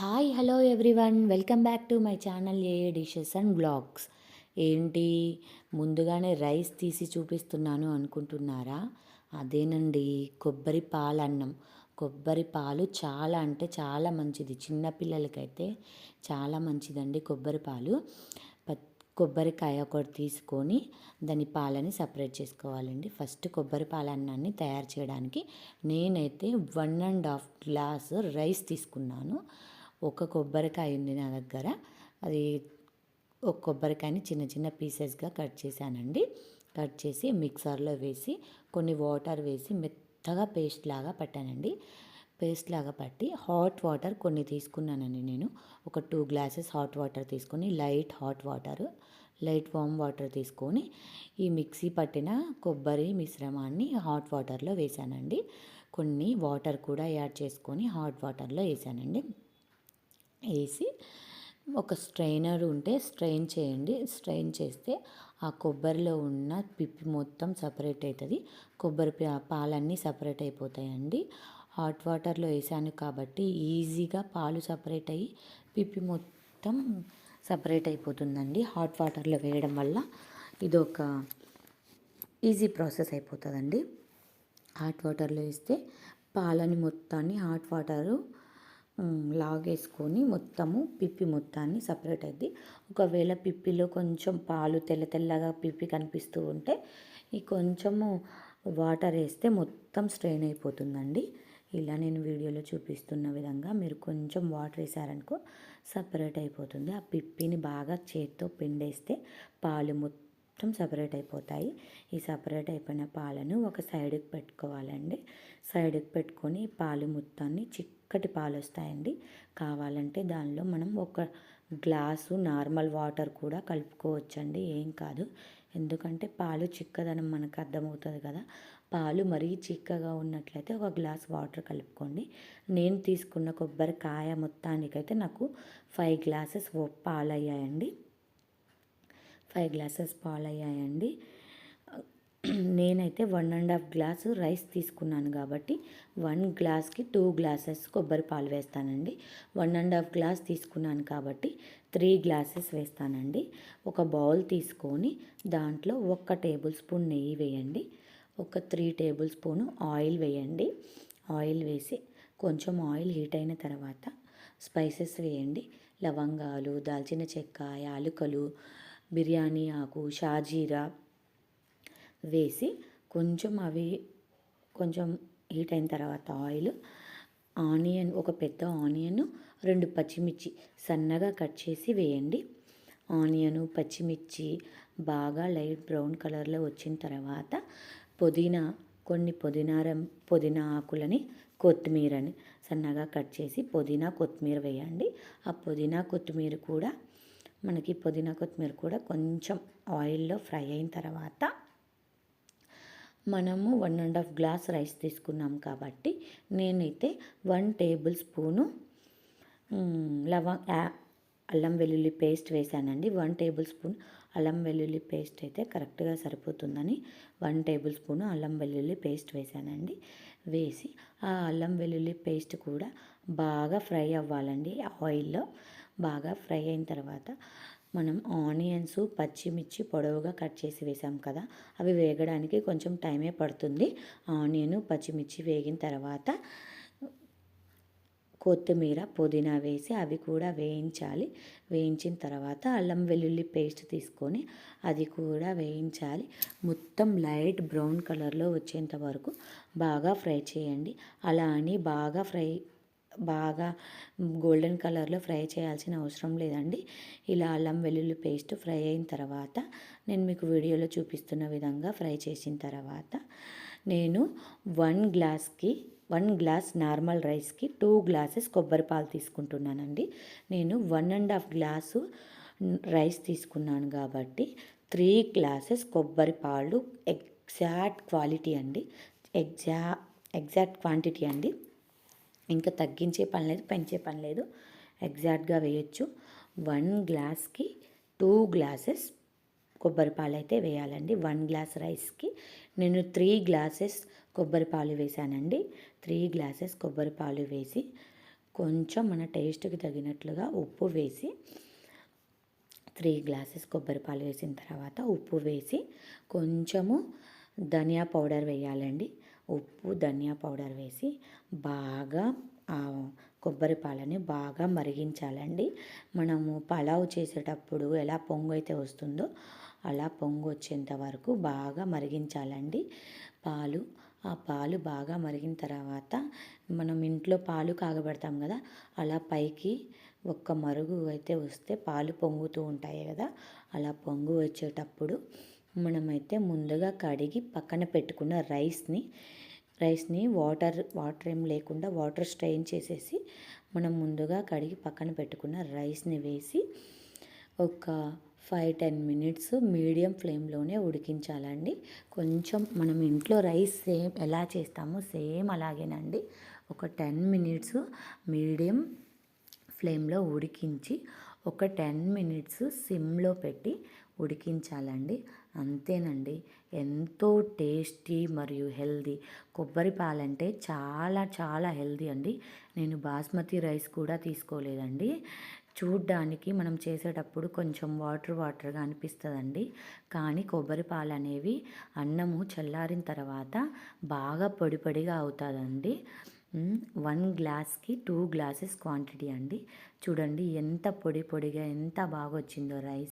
Hi hello everyone welcome back to my channel A dishes and blogs ఏంటి? ముందుగానే rice తీసి చూపిస్తున్నాను అనుకుంటున్నారా? అదేనండి కొబ్బరి పాలన్నం కొబ్బరి పాలు చాలా అంటే చాలా మంచిది. చిన్నపిల్లలకైతే చాలా మంచిదండి కొబ్బరి పాలు. కొబ్బరికాయ ఒకటి తీసుకొని దాని పాలని సపరేట్ చేసుకోవాలండి. ఫస్ట్ కొబ్బరి పాలన్నాన్ని తయారు చేయడానికి నేనైతే one and half glass rice తీసుకున్నాను. ఒక కొబ్బరికాయ ఉంది నా దగ్గర. అది ఒక కొబ్బరికాయని చిన్న చిన్న పీసెస్గా కట్ చేశానండి. కట్ చేసి మిక్సర్లో వేసి కొన్ని వాటర్ వేసి మెత్తగా పేస్ట్ లాగా పట్టానండి. పేస్ట్ లాగా పట్టి హాట్ వాటర్ కొన్ని తీసుకున్నానండి నేను. ఒక టూ గ్లాసెస్ హాట్ వాటర్ తీసుకొని light hot water light warm water తీసుకొని ఈ మిక్సీ పట్టిన కొబ్బరి మిశ్రమాన్ని హాట్ వాటర్లో వేసానండి కొన్ని వాటర్ కూడా యాడ్ చేసుకొని హాట్ వాటర్లో వేసానండి వేసి ఒక స్ట్రైనర్ ఉంటే స్ట్రెయిన్ చేయండి. స్ట్రెయిన్ చేస్తే ఆ కొబ్బరిలో ఉన్న పిప్పి మొత్తం సపరేట్ అవుతుంది. కొబ్బరి పాలన్నీ సపరేట్ అయిపోతాయండి. హాట్ వాటర్లో వేసాను కాబట్టి ఈజీగా పాలు సపరేట్ అయ్యి పిప్పి మొత్తం సపరేట్ అయిపోతుందండి. హాట్ వాటర్లో వేయడం వల్ల ఇది ఒక ఈజీ ప్రాసెస్ అయిపోతుందండి. హాట్ వాటర్లో వేస్తే పాలని మొత్తాన్ని హాట్ వాటరు లాగేసుకొని మొత్తము పిప్పి మొత్తాన్ని సపరేట్ అయింది ఒకవేళ పిప్పిలో కొంచెం పాలు తెల్ల తెల్లగా పిప్పి కనిపిస్తూ ఉంటే ఈ కొంచెము వాటర్ వేస్తే మొత్తం స్ట్రెయిన్ అయిపోతుందండి. ఇలా నేను వీడియోలో చూపిస్తున్న విధంగా మీరు కొంచెం వాటర్ వేసారనుకో సపరేట్ అయిపోతుంది. ఆ పిప్పిని బాగా చేత్తో పిండేస్తే పాలు మొత్తం మొత్తం సపరేట్ అయిపోతాయి. ఈ సపరేట్ అయిపోయిన పాలను ఒక సైడ్కి పెట్టుకోవాలండి. సైడ్కి పెట్టుకొని పాలు మొత్తాన్ని చిక్కటి పాలు వస్తాయండి కావాలంటే దానిలో మనం ఒక గ్లాసు నార్మల్ వాటర్ కూడా కలుపుకోవచ్చండి. ఏం కాదు. ఎందుకంటే పాలు చిక్కదనం మనకు అర్థమవుతుంది కదా. పాలు మరీ చిక్కగా ఉన్నట్లయితే ఒక గ్లాస్ వాటర్ కలుపుకోండి. నేను తీసుకున్న కొబ్బరికాయ మొత్తానికైతే నాకు ఫైవ్ గ్లాసెస్ పాలు అయ్యాయండి ఫైవ్ గ్లాసెస్ పాలు అయ్యాయండి నేనైతే one and half glass rice తీసుకున్నాను కాబట్టి వన్ గ్లాస్కి టూ గ్లాసెస్ కొబ్బరి పాలు వేస్తానండి. వన్ అండ్ హాఫ్ గ్లాస్ తీసుకున్నాను కాబట్టి త్రీ గ్లాసెస్ వేస్తానండి. ఒక బౌల్ తీసుకొని దాంట్లో ఒక టేబుల్ స్పూన్ నెయ్యి వేయండి. ఒక త్రీ టేబుల్ స్పూను ఆయిల్ వేయండి. ఆయిల్ వేసి కొంచెం ఆయిల్ హీట్ అయిన తర్వాత స్పైసెస్ వేయండి. లవంగాలు దాల్చిన చెక్క యాలుకలు బిర్యానీ ఆకు షాజీరా వేసి కొంచెం అవి కొంచెం హీట్ అయిన తర్వాత ఆయిల్ ఆనియన్ ఒక పెద్ద ఆనియన్ రెండు పచ్చిమిర్చి సన్నగా కట్ చేసి వేయండి. ఆనియను పచ్చిమిర్చి బాగా లైట్ బ్రౌన్ కలర్లో వచ్చిన తర్వాత పుదీనా కొన్ని పుదీనారం పుదీనా ఆకులని కొత్తిమీరని సన్నగా కట్ చేసి పుదీనా కొత్తిమీర వేయండి. ఆ పుదీనా కొత్తిమీర కూడా మనకి పుదీనా కొత్తిమీర కూడా కొంచెం ఆయిల్లో ఫ్రై అయిన తర్వాత మనము one and half glass rice తీసుకున్నాం కాబట్టి నేనైతే వన్ టేబుల్ స్పూను లవంగ్ అల్లం వెల్లుల్లి పేస్ట్ వేసానండి. వన్ టేబుల్ స్పూన్ అల్లం వెల్లుల్లి పేస్ట్ అయితే కరెక్ట్గా సరిపోతుందని వన్ టేబుల్ స్పూన్ అల్లం వెల్లుల్లి పేస్ట్ వేసానండి. వేసి ఆ అల్లం వెల్లుల్లి పేస్ట్ కూడా బాగా ఫ్రై అవ్వాలండి ఆయిల్లో. బాగా ఫ్రై అయిన తర్వాత మనం ఆనియన్స్ పచ్చిమిర్చి పొడవుగా కట్ చేసి వేసాం కదా అవి వేగడానికి కొంచెం టైమే పడుతుంది. ఆనియన్ పచ్చిమిర్చి వేగిన తర్వాత కొత్తిమీర పుదీనా వేసి అవి కూడా వేయించాలి. వేయించిన తర్వాత అల్లం వెల్లుల్లి పేస్ట్ తీసుకొని అది కూడా వేయించాలి. మొత్తం లైట్ బ్రౌన్ కలర్లో వచ్చేంత వరకు బాగా ఫ్రై చేయండి. అలా అని బాగా ఫ్రై బాగా గోల్డెన్ కలర్లో ఫ్రై చేయాల్సిన అవసరం లేదండి. ఇలా అల్లం వెల్లుల్లి పేస్ట్ ఫ్రై అయిన తర్వాత నేను మీకు వీడియోలో చూపిస్తున్న విధంగా ఫ్రై చేసిన తర్వాత నేను వన్ గ్లాస్కి వన్ గ్లాస్ నార్మల్ రైస్కి టూ గ్లాసెస్ కొబ్బరి పాలు తీసుకుంటున్నానండి. నేను one and half glass rice తీసుకున్నాను కాబట్టి త్రీ గ్లాసెస్ కొబ్బరి పాలు ఎగ్జాక్ట్ క్వాలిటీ అండి. ఎగ్జా ఎగ్జాక్ట్ క్వాంటిటీ అండి. ఇంకా తగ్గించే పని లేదు పెంచే పని లేదు. ఎగ్జాక్ట్గా వేయచ్చు. వన్ గ్లాస్కి టూ గ్లాసెస్ కొబ్బరి పాలు అయితే వేయాలండి. వన్ గ్లాస్ రైస్కి నేను త్రీ గ్లాసెస్ కొబ్బరి పాలు వేసానండి త్రీ గ్లాసెస్ కొబ్బరి పాలు వేసి కొంచెం మన టేస్ట్కి తగినట్లుగా ఉప్పు వేసి త్రీ గ్లాసెస్ కొబ్బరి పాలు వేసిన తర్వాత ఉప్పు వేసి కొంచెము ధనియా పౌడర్ వేయాలండి. ఉప్పు ధనియా పౌడర్ వేసి బాగా ఆ కొబ్బరి పాలని బాగా మరిగించాలండి. మనము పలావ్ చేసేటప్పుడు ఎలా పొంగు అయితే వస్తుందో అలా పొంగు వచ్చేంత వరకు బాగా మరిగించాలండి. పాలు ఆ పాలు బాగా మరిగిన తర్వాత మనం ఇంట్లో పాలు కాగబెడతాం కదా అలా పైకి ఒక్క మరుగు అయితే వస్తే పాలు పొంగుతూ ఉంటాయి కదా అలా పొంగు వచ్చేటప్పుడు మనమైతే ముందుగా కడిగి పక్కన పెట్టుకున్న రైస్ని రైస్ని వాటర్ వాటర్ ఏం లేకుండా వాటర్ స్ట్రెయిన్ చేసేసి మనం ముందుగా కడిగి పక్కన పెట్టుకున్న రైస్ని వేసి ఒక ఫైవ్ టెన్ మినిట్స్ మీడియం ఫ్లేమ్లోనే ఉడికించాలండి. కొంచెం మనం ఇంట్లో రైస్ సేమ్ ఎలా చేస్తామో సేమ్ అలాగేనండి ఒక టెన్ మినిట్స్ మీడియం ఫ్లేమ్లో ఉడికించి ఒక టెన్ మినిట్స్ సిమ్లో పెట్టి ఉడికించాలండి. అంతేనండి. ఎంతో టేస్టీ మరియు హెల్దీ. కొబ్బరి పాలంటే చాలా చాలా హెల్దీ అండి. నేను బాస్మతి రైస్ కూడా తీసుకోలేదండి. చూడ్డానికి మనం చేసేటప్పుడు కొంచెం వాటర్ వాటర్గా అనిపిస్తుందండి. కానీ కొబ్బరి పాలు అనేవి అన్నము చల్లారిన తర్వాత బాగా పొడి పొడిగా అవుతుందండి. వన్ గ్లాస్కి టూ గ్లాసెస్ క్వాంటిటీ అండి. చూడండి ఎంత పొడి పొడిగా ఎంత బాగా వచ్చిందో రైస్.